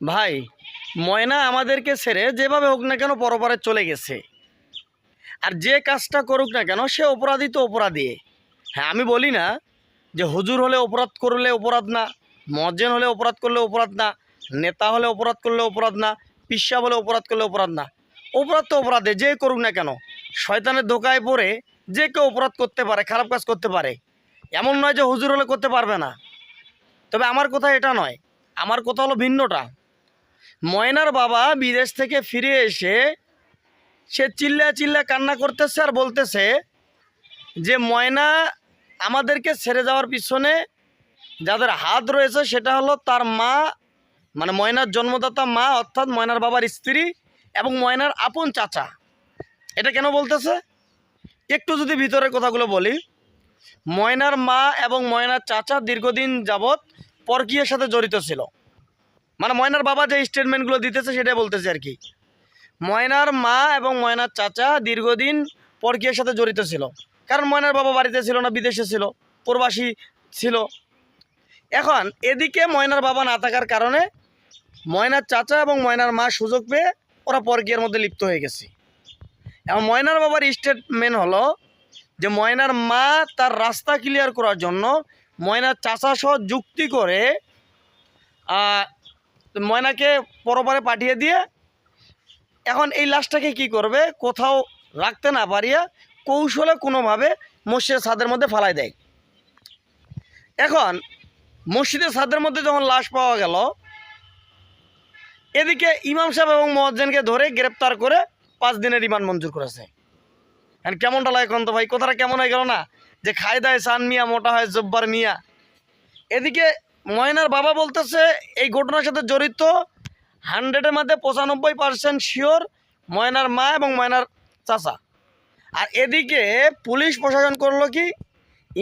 ভাই, ময়না আমাদেরকে ছেড়ে যেভাবে হোক না কেন পরপারে চলে গেছে। আর যে কাজটা করুক না কেন, সে অপরাধী তো অপরাধী। হ্যাঁ আমি বলি না যে হুজুর হলে অপরাধ করলে অপরাধ না মজ্জেন হলে অপরাধ করলে অপরাধ না, নেতা হলে অপরাধ করলে অপরাধ না, পিসা বলে অপরাধ করলে অপরাধ না। অপরাধ তো অপরাধে, যে করুক না কেন, শয়তানের ধোকায় পড়ে যে কেউ অপরাধ করতে পারে, খারাপ কাজ করতে পারে। এমন নয় যে হুজুর হলে করতে পারবে না। তবে আমার কথা এটা নয়, আমার কথা হলো ভিন্নটা। ময়নার বাবা বিদেশ থেকে ফিরে এসে সে চিল্লা চিল্লা কান্না করতেছে আর বলতেছে যে, ময়না, আমাদেরকে ছেড়ে যাওয়ার পিছনে যাদের হাত রয়েছে সেটা হলো তার মা মানে ময়নার জন্মদাতা মা, অর্থাৎ ময়নার বাবার স্ত্রী এবং ময়নার আপন চাচা। এটা কেন বলতেছে? একটু যদি ভিতরের কথাগুলো বলি, ময়নার মা এবং ময়নার চাচা দীর্ঘদিন যাবৎ পরকীয়ের সাথে জড়িত ছিল। মানে ময়নার বাবা যে স্টেটমেন্টগুলো দিতেছে সেটাই বলতেছে আর কি। ময়নার মা এবং ময়নার চাচা দীর্ঘদিন পরকীয়ের সাথে জড়িত ছিল। কারণ ময়নার বাবা বাড়িতে ছিল না, বিদেশে ছিল, প্রবাসী ছিল। এখন এদিকে ময়নার বাবা না থাকার কারণে ময়নার চাচা এবং ময়নার মা সুযোগ পেয়ে ওরা পরকীয়ের মধ্যে লিপ্ত হয়ে গেছে। এবং ময়নার বাবার স্টেটমেন্ট হলো যে ময়নার মা তার রাস্তা ক্লিয়ার করার জন্য ময়নার চাচা সহ যুক্তি করে ময়নাকে পরপারে পাঠিয়ে দিয়ে এখন এই লাশটাকে কি করবে? কোথাও রাখতে না পারিয়া কৌশলে কোনোভাবে মসজিদের ছাদের মধ্যে ফালাই দেয়। এখন মসজিদের ছাদের মধ্যে যখন লাশ পাওয়া গেল, এদিকে ইমাম সাহেব এবং মহাজ্জেনকে ধরে গ্রেপ্তার করে পাঁচ দিনের রিমান্ড মঞ্জুর করেছে। এখন কেমনটা লাগে এখন তো ভাই? কথাটা কেমন হয়ে গেল না? যে খায় দায় সান মিয়া, মোটা হয় জব্বার মিয়া। এদিকে ময়নার বাবা বলতেছে, এই ঘটনার সাথে জড়িত হান্ড্রেডের মধ্যে পঁচানব্বই পার্সেন্ট শিওর ময়নার মা এবং ময়নার চাচা। আর এদিকে পুলিশ প্রশাসন করল কি,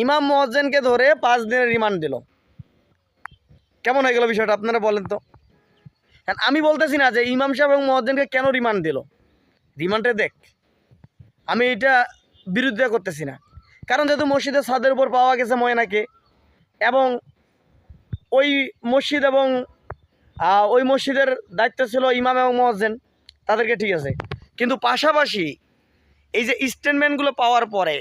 ইমাম মহাজ্জেনকে ধরে পাঁচ দিনের রিমান্ড দিল। কেমন হয়ে গেল বিষয়টা, আপনারা বলেন তো। হ্যাঁ আমি বলতেছি না যে ইমাম সাহেব এবং মহাজ্জেনকে কেন রিমান্ড দিল। রিমান্ডে দেখ, আমি এটা বিরুদ্ধে করতেছি না। কারণ যেহেতু মসজিদের ছাদের উপর পাওয়া গেছে ময়নাকে, এবং ওই মসজিদ এবং ওই মসজিদের দায়িত্ব ছিল ইমাম এবং মহাজ্জেন তাদেরকে ঠিক আছে। কিন্তু পাশাপাশি এই যে স্টেটমেন্টগুলো পাওয়ার পরে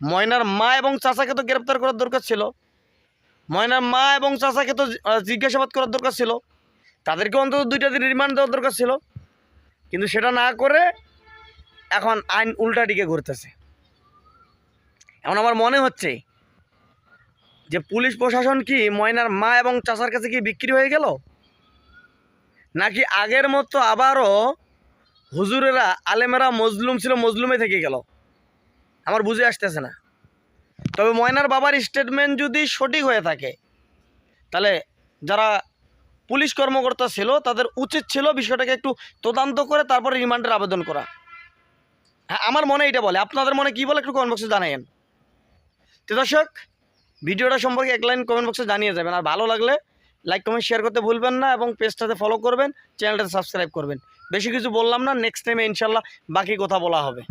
ময়নার মা এবং চাচাকে তো গ্রেপ্তার করার দরকার ছিল। ময়নার মা এবং চাচাকে তো জিজ্ঞাসাবাদ করার দরকার ছিল। তাদেরকে অন্তত দুইটা দিন রিমান্ড দেওয়ার দরকার ছিল। কিন্তু সেটা না করে এখন আইন উল্টা দিকে ঘুরতেছে। এখন আমার মনে হচ্ছে যে পুলিশ প্রশাসন কি ময়নার মা এবং চাচার কাছে কি বিক্রি হয়ে গেল? নাকি আগের মতো আবারও হুজুরেরা, আলেমেরা মজলুম ছিল, মজলুমে থেকে গেল? আমার বুঝে আসতেছে না। তবে ময়নার বাবার স্টেটমেন্ট যদি সঠিক হয়ে থাকে, তাহলে যারা পুলিশ কর্মকর্তা ছিল, তাদের উচিত ছিল বিষয়টাকে একটু তদন্ত করে তারপরে রিমান্ডের আবেদন করা। হ্যাঁ আমার মনে এটা বলে। আপনাদের মনে কি বলে একটু কমেন্ট জানাইন তো দর্শক ভিডিওটা সম্পর্কে এক লাইন কমেন্ট বক্সে জানিয়ে যাবেন। আর ভালো লাগলে লাইক কমেন্ট শেয়ার করতে ভুলবেন না এবং পেজটাতে ফলো করবেন চ্যানেলটাতে সাবস্ক্রাইব করবেন। বেশি কিছু বললাম না নেক্সট টাইমে ইনশাল্লাহ বাকি কথা বলা হবে।